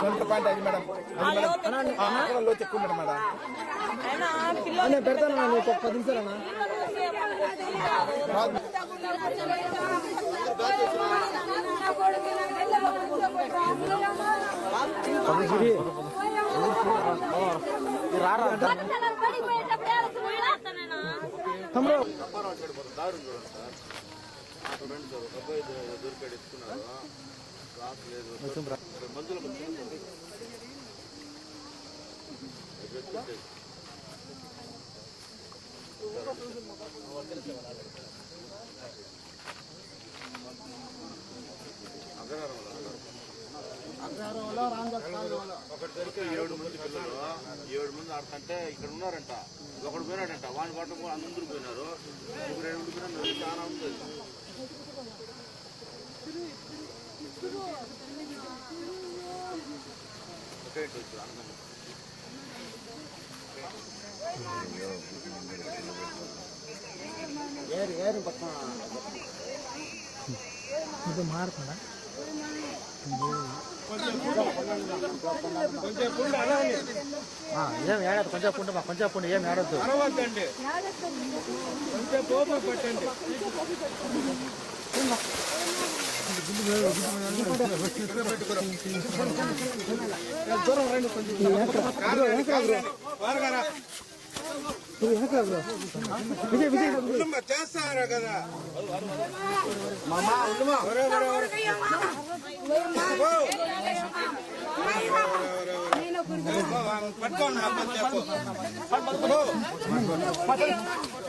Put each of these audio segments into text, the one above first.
సొంత పాయింట్ అది madam madam ఆ, అక్కడ లోతు ఎక్కువ ఉన్నాడు మేడం నేను పెడతాను అన్న, నీకు ఒక పది నిమిషాలు అన్న. తమ్ముడు ఒకటి దొరికే ఏడు మంది పిల్లలు. ఏడు మంది ఆడుతుంటే ఇక్కడ ఉన్నారంట. ఒకడు పోయినాడంట. వాని పట్టం అందరూ పోయినారు. ఇప్పుడు రెండు చాలా ఉంది. ఒకే ఇటు వచ్చి ఆనందం ఏరు ఏరు పక్కన ఇది మారుతుందా ఆ, ఏం ఏడదు కొంచెం పుండు మా కొంచెం పుండు ఏం ఏడద్దు అరవద్దండి కొంచెం కోపం పెట్టండి చేస్తారా కదా మామా ఉండుమా ఒరే ఒరే ఒరే ఓ. పట్టుకోండి నా పని చెప్పు ఓ. ఓ, ఏమ్మా, ఏమ్మా, ఏమ్మా. ఇలా అట్లా పట్టుకోరా ఈరోజు, మా, మో, పట్టుకో పట్టుకో లేపుకో. మో,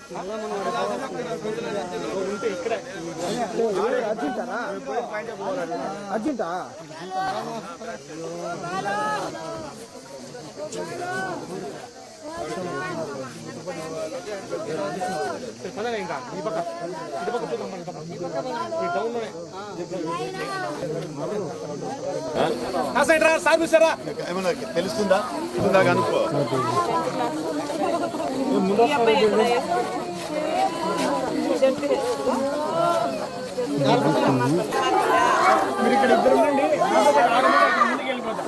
ఆ పేరా? ఇంకా ఈ పక్క ఇటు పక్క చూద్దాం డౌన్ రా సర్వీస్ ఏమన్నా తెలుస్తుందా ఉందా ఇక్కడ ఇద్దరు ఉండండి నాతో పాటు ఆరు మంది అక్కడ ముందుకు వెళ్ళిపోతాం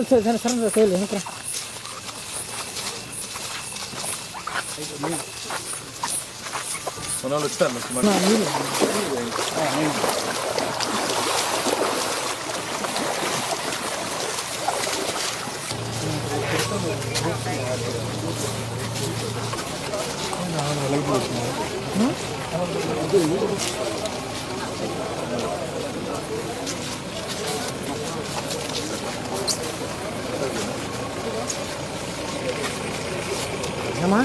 బాగాలేదు సరే సరే సరే సరే సరే వెనకరా మన వాళ్ళు వచ్చారు என்னம்மா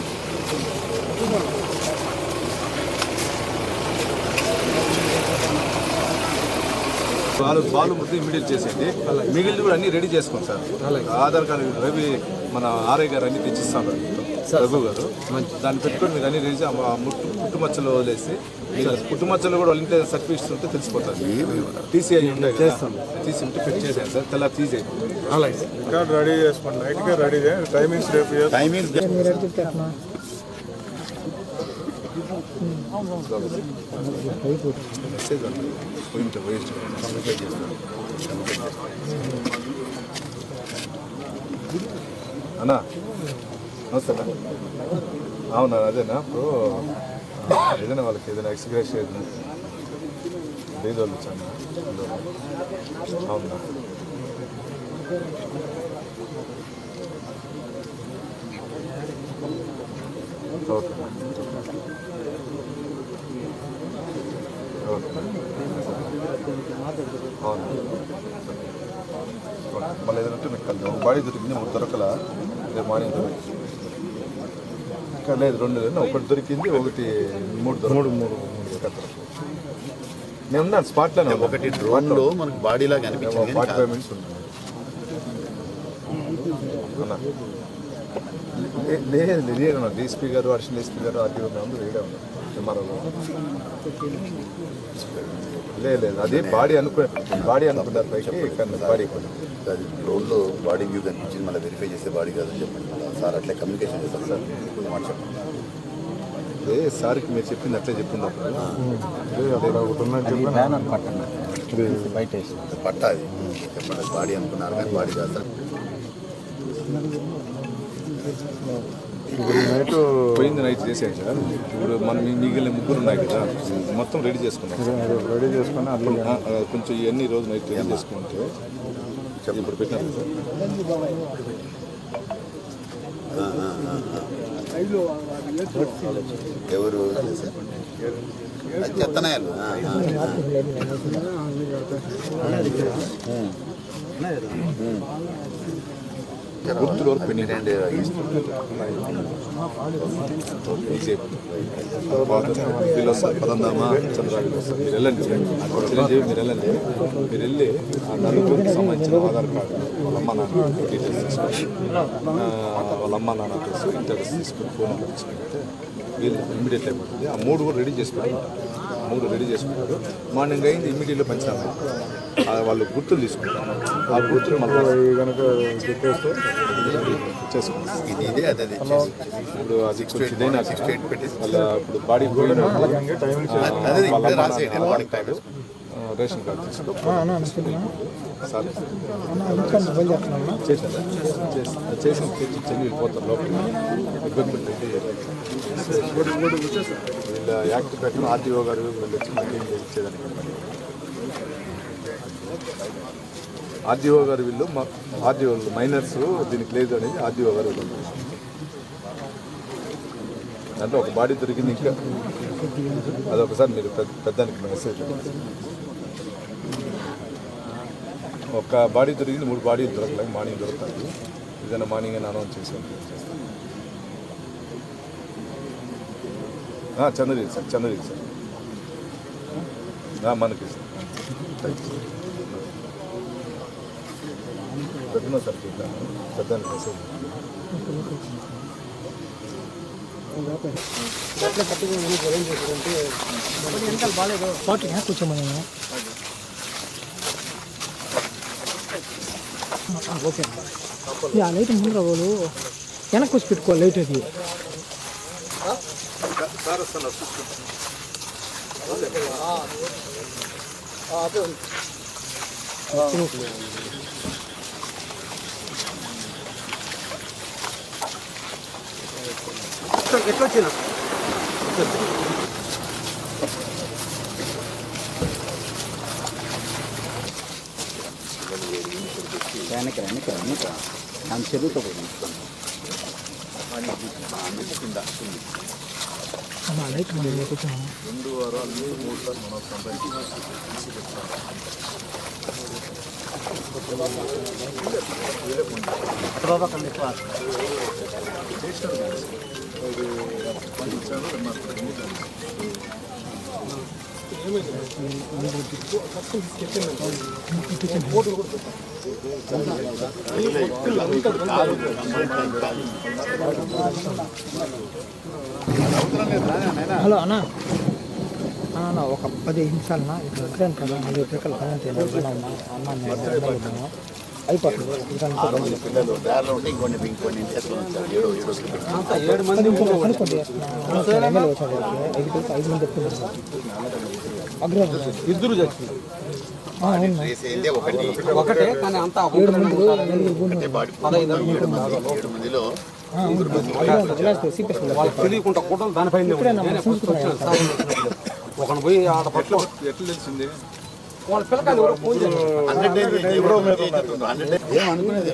పాలు పాలు మొత్తం ఇమీడియట్ చేసేయండి. మిగిలిన కూడా అన్ని రెడీ చేసుకోండి సార్. ఆధార్ కార్డు రవి మన ఆర్ఐ గారు అన్ని తెచ్చిస్తాను. రఘు గారు. దాన్ని పెట్టుకొని మీరు అన్ని రెడీ ముట్టు పుట్టుమచ్చలు వదిలేసి పుట్టుమచ్చలు కూడా వాళ్ళ సర్టిఫికేట్స్ ఉంటే తెలిసిపోతుంది టీసీఐ ఉంటాయి చేస్తాం. తీసి ఉంటే పెట్టి చేసాను సార్. తెల్ల తీసేయండి. అలాగే. రెడీ చేసుకోండి. నైట్గా రెడీ టైమింగ్స్ రేపు చేస్తాం. టైమింగ్ మెసేజ్ ఉంది పోయింటే వేస్ట్ అన్నా నమస్తే అన్న. అవునా అదేనా ఇప్పుడు ఆ, ఏదైనా వాళ్ళకి ఏదైనా ఎక్స్గ్రేస్ ఏదైనా లేదు వాళ్ళు చాలా అవునా ఓకే మళ్ళీ ఏదైనా ఉంటే మీకు కలుద్దాం బాడీ దొరికింది మూడు దొరకల? రేపు మార్నింగ్ దొరికి. లేదు రెండు ఒకటి దొరికింది ఒకటి మూడు మూడు మూడు నేను ఉన్నాను స్పాట్లోనే ఒకటి డ్రోన్లో మనకు బాడీ లాగా అనిపించింది ఫార్టీ ఫైవ్ మినిట్స్ లే- లేదు లేదు ఉన్నారు డిఎస్పీ గారు అడిషనల్ ఎస్పీ గారు అందరూ వేడే ఉన్నారు. ఎంఆర్ఓ లేదు లేదు అది బాడీ అనుకు బాడీ అనుకున్నారు పైకి కానీ బాడీ అది డ్రోన్లో బాడీ వ్యూ కనిపించింది మళ్ళీ వెరిఫై చేసే బాడీ కాదని చెప్పండి. సార్ అట్లా కమ్యూనికేషన్ చేస్తారు. సార్ చెప్పండి. అదే సార్కి మీరు చెప్పింది అట్లే చెప్పింది? బయట పట్ట అది. చెప్పండి బాడీ అనుకున్నారు కానీ బాడీ కాదు సార్. నైట్ పోయింది నైట్ చేసాను సార్. ఇప్పుడు మనం మిగిలిన ముగ్గురు ఉన్నాయి కదా. మొత్తం రెడీ చేసుకున్నాం. రెడీ చేసుకొని అట్లా కొంచెం ఇవన్నీ రోజు నైట్ రెడీ చేసుకుంటే ఇప్పుడు పెట్టినారు కదా ఎవరు? చెత్తనాయాలు. గుర్తులు వరకు పెండింగ్ ఈజీ వీళ్ళు వస్తారు పదందామా మీరు వెళ్ళండి చిరంజీవి మీరు వెళ్ళండి మీరు వెళ్ళి ఆ నలుగురికి సంబంధించిన ఆధార్ కార్డు వాళ్ళ అమ్మ నాన్న డీటెయిల్స్ తీసుకొని వాళ్ళ అమ్మ నాన్న అడ్రస్ ఇంటర్స్ తీసుకొని ఫోన్ నెంబర్ తీసుకుంటే వీళ్ళు ఇమీడియట్ అయిపోతుంది ఆ మూడు కూడా రెడీ చేసుకుంటారు మూడు రెడీ చేసుకుంటారు. మార్నింగ్ అయింది ఇమీడియట్లో పంచినాము ఆ, వాళ్ళు గుర్తులు తీసుకుంటారు. ఆ గుర్తులు మళ్ళీ కనుక చెప్పేస్తే చేసుకుంటారు. ఇది ఇదే అదే అదే. ఇప్పుడు అది కొంచెం ఇదైనా సిక్స్ ఎయిట్ పెట్టేసి. వాళ్ళ ఇప్పుడు బాడీ రేషన్ కార్డు తీసుకో సార్ చేశారా చేసి చేసి తెచ్చి చెల్లి వెళ్ళిపోతారు లోపల ఇబ్బంది వీళ్ళ యాక్ట్ ప్రకారం ఆర్టీఓ గారు వీళ్ళు వచ్చి మళ్ళీ చేసేదానికి ఆర్డీఓ గారు వీళ్ళు ఆర్డీఓ మైనర్స్ దీనికి లేదు అనేది ఆర్డీఓ గారు వీళ్ళు దాంట్లో ఒక బాడీ దొరికింది ఇంకా అదొకసారి మీరు పెద్ద- పెద్దానికి మెసేజ్ ఒక బాడీ దొరికింది మూడు బాడీలు దొరకలేదు మార్నింగ్ దొరుకుతాయి. ఏదైనా మార్నింగ్ అని అనౌన్స్ చేసాను చంద్రగిరి సార్ చంద్రగిరి సార్. ఆ, మనకి సార్. పెద్దన సార్ చెప్పాను పెద్దానికి మెసేజ్ కూర్చోమని ఓకే ఆ లైట్ ముందర వాళ్ళు వెనక్కి వచ్చి పెట్టుకో లైట్ అది సార్ వస్తున్నారు వెనక వెనక వెనక ఆమె చెరువుతో పోయింది ఆ లైట్ మనం కూర్చోమా రెండు వారాల నుంచి మూడు సార్లు మనం సంపాదించి పండించాను హలో అన్న. అన్న, అన్న ఒక పది నిమిషాలు నా ఇక్కడ వచ్చాను కదా మళ్ళీ ఎక్కడికి అన్న అన్న నేను బయటలో ఉన్నాను. అయిపోతుంది ఏడు. అన్న, ఇక్కడికి. ఐదు ఐదు మంది చెప్తున్నారు. ఇద్దరు ఒకటే కానీ అంతా మందిలో వాళ్ళకి తెలియకుండా కుట్రలు దానిపైన ఒకని పోయి ఆడ పట్ల ఎట్లా తెలిసింది వాళ్ళ పిల్లకాయలు ఎవరో ఫోన్ చేయాలి ఏం అనుకునేది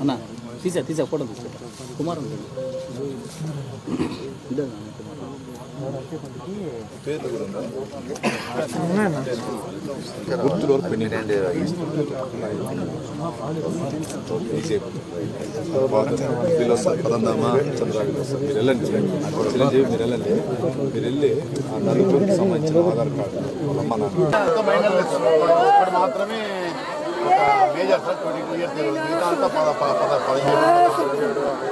అన్న తీసా తీసా ఫోటో తీసా కుమార్ ఉంటాడు గుర్తులు పదందామా వస్తారు మీరు వెళ్ళండి చిరంజీవి మీరు వెళ్ళండి మీరు వెళ్ళి ఆ నలుగురికి సంబంధించిన ఆధార్ కార్డు వాళ్ళ అమ్మ నాన్న మాత్రమే ఒక major sir? Twenty two years మిగతా అంతా? పద పద పద పదిహేడు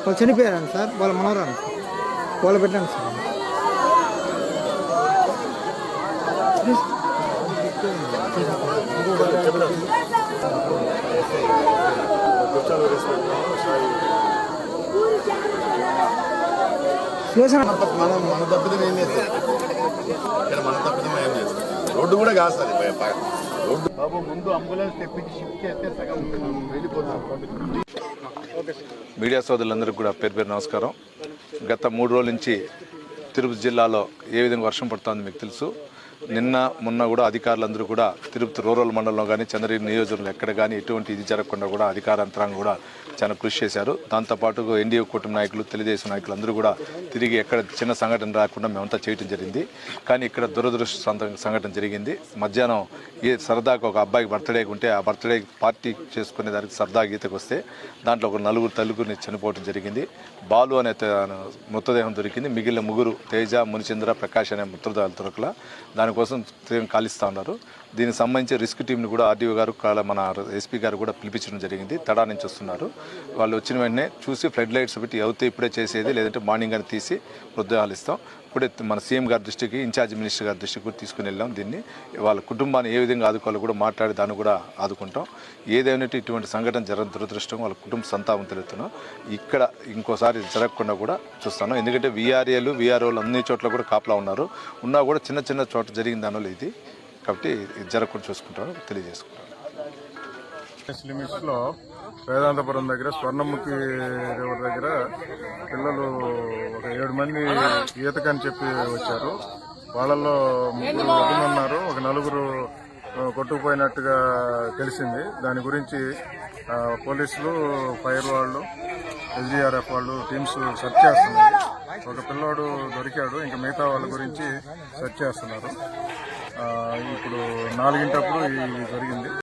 వాళ్ళు చనిపోయారండి సార్ వాళ్ళ మనవరాలు వాళ్ళు పెట్టండి సార్? శివసేన మనం మన తప్పిదం ఏం చేస్తాం ఇక్కడ మన తప్పిదం ఏం చేస్తాం రోడ్డు కూడా కాస్తుంది రోడ్డు బాబు ముందు అంబులెన్స్ తెప్పించి షిఫ్ట్ చేస్తే సగం వెళ్ళిపోతాం మీడియా సోదరులందరికీ కూడా పేరు పేరు నమస్కారం. గత మూడు రోజుల నుంచి తిరుపతి జిల్లాలో ఏ విధంగా వర్షం పడుతుందో మీకు తెలుసు. నిన్న మొన్న కూడా అధికారులందరూ కూడా తిరుపతి రూరల్ మండలంలో కానీ చంద్రగిరి నియోజకవర్గంలో ఎక్కడ కానీ ఎటువంటి ఇది జరగకుండా కూడా అధికార యంత్రాంగం కూడా చాలా కృషి చేశారు. దాంతోపాటు ఎన్డీఏ కూటమి నాయకులు తెలుగుదేశం నాయకులు అందరూ కూడా తిరిగి ఎక్కడ చిన్న సంఘటన రాకుండా మేమంతా చేయటం జరిగింది. కానీ ఇక్కడ దురదృష్ట సంఘటన జరిగింది. మధ్యాహ్నం ఏ సరదాగా ఒక అబ్బాయికి బర్త్డే ఉంటే ఆ బర్త్డే పార్టీ చేసుకునే దానికి సరదా గీతకు వస్తే దాంట్లో ఒక నలుగురు తల్లుగురిని చనిపోవడం జరిగింది. బాలు అనే త- మృతదేహం దొరికింది. మిగిలిన ముగ్గురు తేజ మునిచంద్ర ప్రకాష్ అనే మృతదేహాలు దొరకల. దానికోసం తీవ్రం ఉన్నారు దీనికి సంబంధించి రిస్క్ టీంని కూడా ఆర్డీఓ గారు మన ఎస్పీ గారు కూడా పిలిపించడం జరిగింది. తడా నుంచి వస్తున్నారు. వాళ్ళు వచ్చిన వెంటనే చూసి ఫ్లడ్ లైట్స్ పెట్టి అవుతే ఇప్పుడే చేసేది లేదంటే మార్నింగ్ అని తీసి మృతదేహాలు ఇస్తాం. ఇప్పుడే మన సీఎం గారి దృష్టికి ఇన్ఛార్జ్ మినిస్టర్ గారి దృష్టికి కూడా తీసుకుని వెళ్ళాం దీన్ని. వాళ్ళ కుటుంబాన్ని ఏ విధంగా ఆదుకోవాలో కూడా మాట్లాడి దాన్ని కూడా ఆదుకుంటాం. ఏదైనా ఇటువంటి సంఘటన జర దురదృష్టం వాళ్ళ కుటుంబ సంతాపం తెలుపుతున్నాం. ఇక్కడ ఇంకోసారి జరగకుండా కూడా చూస్తాను ఎందుకంటే వీఆర్ఏలు వీఆర్ఓలు అన్ని చోట్ల కూడా కాపలా ఉన్నారు. ఉన్నా కూడా చిన్న చిన్న చోట జరిగిన దానిలో ఇది. కాబట్టి ఇది జరగకుండా చూసుకుంటాను తెలియజేసుకుంటాను. లిమిట్స్లో వేదాంతపురం దగ్గర స్వర్ణముఖి రివర్ దగ్గర పిల్లలు ఒక ఏడు మంది ఈతకని చెప్పి వచ్చారు. వాళ్ళల్లో ముగ్గురు ఉన్నారు. ఒక నలుగురు కొట్టుకుపోయినట్టుగా తెలిసింది. దాని గురించి పోలీసులు ఫైర్ వాళ్ళు ఎస్డీఆర్ఎఫ్ వాళ్ళు టీమ్స్ సెర్చ్ చేస్తున్నారు. ఒక పిల్లోడు దొరికాడు. ఇంకా మిగతా వాళ్ళ గురించి సెర్చ్ చేస్తున్నారు. ఇప్పుడు నాలుగింటప్పుడు ఇది జరిగింది.